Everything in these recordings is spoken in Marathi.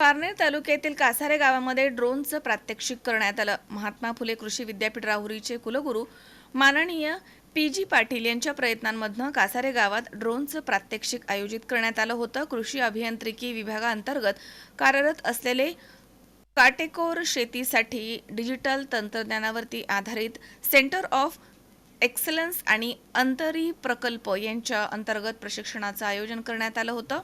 पारनेर तालुक्यातील कासारे गावामध्ये ड्रोनचं प्रात्यक्षिक करण्यात आलं. महात्मा फुले कृषी विद्यापीठ राहुरीचे कुलगुरू माननीय पी जी पाटील यांच्या प्रयत्नांमधनं कासारे गावात ड्रोनचं प्रात्यक्षिक आयोजित करण्यात आलं होतं. कृषी अभियांत्रिकी विभागाअंतर्गत कार्यरत असलेले काटेकोर शेतीसाठी डिजिटल तंत्रज्ञानावरती आधारित सेंटर ऑफ एक्सलन्स आणि अंतरी प्रकल्प यांच्या अंतर्गत प्रशिक्षणाचं आयोजन करण्यात आलं होतं.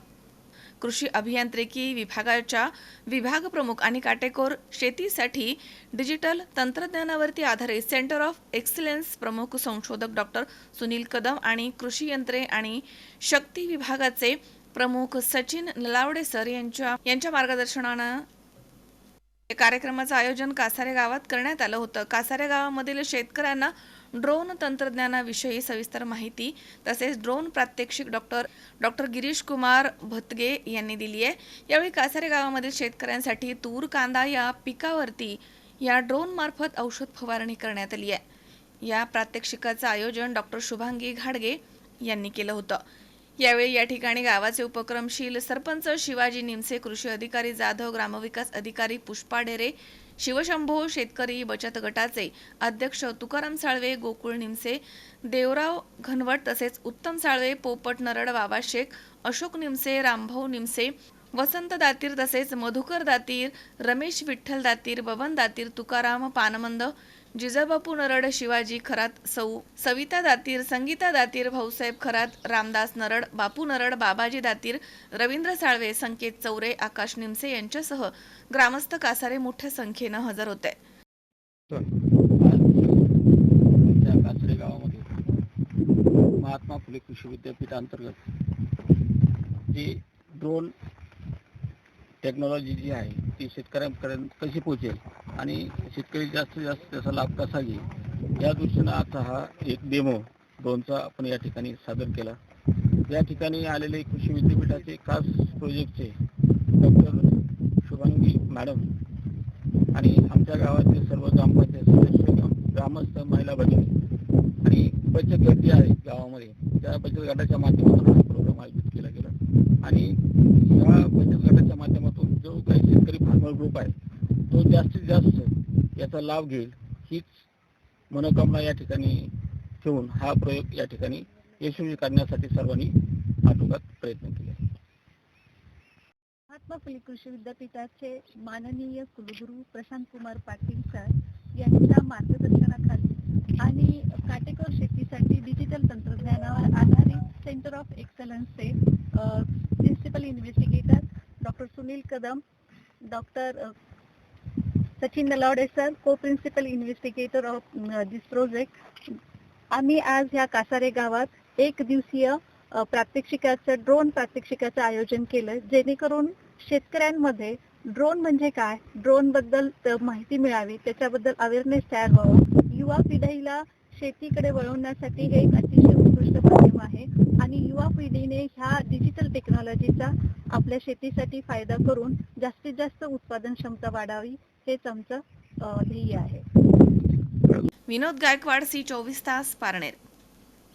कृषी अभियांत्रिकी विभागाच्या विभाग प्रमुख आणि काटेकोर शेतीसाठी डिजिटल तंत्रज्ञानावरती आधारित सेंटर ऑफ एक्सलन्स प्रमुख संशोधक डॉक्टर सुनील कदम आणि कृषी यंत्रे आणि शक्ती विभागाचे प्रमुख सचिन नलावडे सर यांच्या यांच्या मार्गदर्शनानं या कार्यक्रमाचं आयोजन कासारे गावात करण्यात आलं होतं. कासारे गावामधील शेतकऱ्यांना ड्रोन तंत्रज्ञानाविषयी सविस्तर माहिती तसेच ड्रोन प्रात्यक्षिक डॉक्टर डॉक्टर गिरीश कुमार भतगे यांनी दिली आहे. यावेळी कासारे गावामधील शेतकऱ्यांसाठी तूर कांदा या पिकावरती या ड्रोन मार्फत औषध फवारणी करण्यात आली आहे. या प्रात्यक्षिकाचं आयोजन डॉक्टर शुभांगी घाडगे यांनी केलं होतं. यावेळी या ठिकाणी गावाचे उपक्रमशील सरपंच शिवाजी निमसे कृषी अधिकारी जाधव ग्रामविकास अधिकारी पुष्पा डेरे शिवशंभो शेतकरी बचत गटाचे अध्यक्ष तुकाराम साळवे गोकुळ निमसे देवराव घनवट तसेच उत्तम साळवे पोपट नरड बाबा शेख अशोक निमसे रामभाऊ निमसे वसंत दातीर तसेच मधुकर दातीर रमेश विठ्ठल दातीर बबन दातीर तुकाराम पानमंद जिजाबापू नरड शिवाजी खरात सौ सविता दातीर संगीता दातीर भाऊसाहेब खरात रामदास नरड बापू नरड बाबाजी दातीर रवींद्र साळवे संकेत चौरे आकाश निमसे यांच्यासह ग्रामस्थ कासारे मोठ्या संख्येनं हजर होते. गावामध्ये महात्मा फुले कृषी विद्यापीठ अंतर्गत जे ड्रोन टेक्नॉलॉजी जी आहे ती शेतकऱ्यांपर्यंत कशी पोहोचेल आणि शेतकरी जास्तीत जास्त त्याचा लाभ कसा घेईल या दृष्टीनं आता हा एक डेमो दोनचा आपण या ठिकाणी सादर केला. या ठिकाणी आलेले कृषी विद्यापीठाचे खास प्रोजेक्टचे डॉक्टर शुभांगी मॅडम आणि आमच्या गावातील सर्व ग्रामपंचायत सदस्य ग्राम- ग्रामस्थ महिला भगिनी आणि बचत गट जे आहे गावामध्ये. त्या बचत गटाच्या माध्यमातून हा प्रोग्राम आयोजित केला गेला आणि या बचत गटाच्या माध्यमातून जो काही शेतकरी फार्मर ग्रुप आहे. तो जास्तीत जास्त याचा लाभ घेईल हीच मनोकामना या ठिकाणी ठेवून हा प्रयोग या ठिकाणी यशस्वी करण्यासाठी सर्वांनी आटोकात प्रयत्न केले. महात्मा फुले कृषी विद्यापीठाचे माननीय कुलगुरू प्रशांत कुमार पाटील सर यांच्या मार्गदर्शनाखाली आणि काटेकोर शेतीसाठी डिजिटल तंत्रज्ञानावर आधारित centre of एक्सलन्सचे principal investigator doctor Sunil Kadam doctor Sachin Nalawade sir co principal investigator of this project. आम्ही आज ह्या कासारे गावात एक दिवसीय प्रात्यक्षिकाचं ड्रोन प्रात्यक्षिकाचं आयोजन केलं जेणेकरून शेतकऱ्यांमध्ये ड्रोन म्हणजे काय? ड्रोनबद्दल माहिती मिळावी. त्याच्याबद्दल अवेअरनेस तयार व्हावं. युवा पिढीला शेतीकडे वळवण्यासाठी हे एक अतिशय गोष्ट माध्यम आहे. आणि युवा पिढीने ह्या डिजिटल टेक्नॉलॉजीचा आपल्या शेतीसाठी फायदा करून जास्तीत जास्त उत्पादन क्षमता वाढावी हेच आमचं ध्येय आहे. विनोद गायकवाड सी चोवीस तास पारनेर.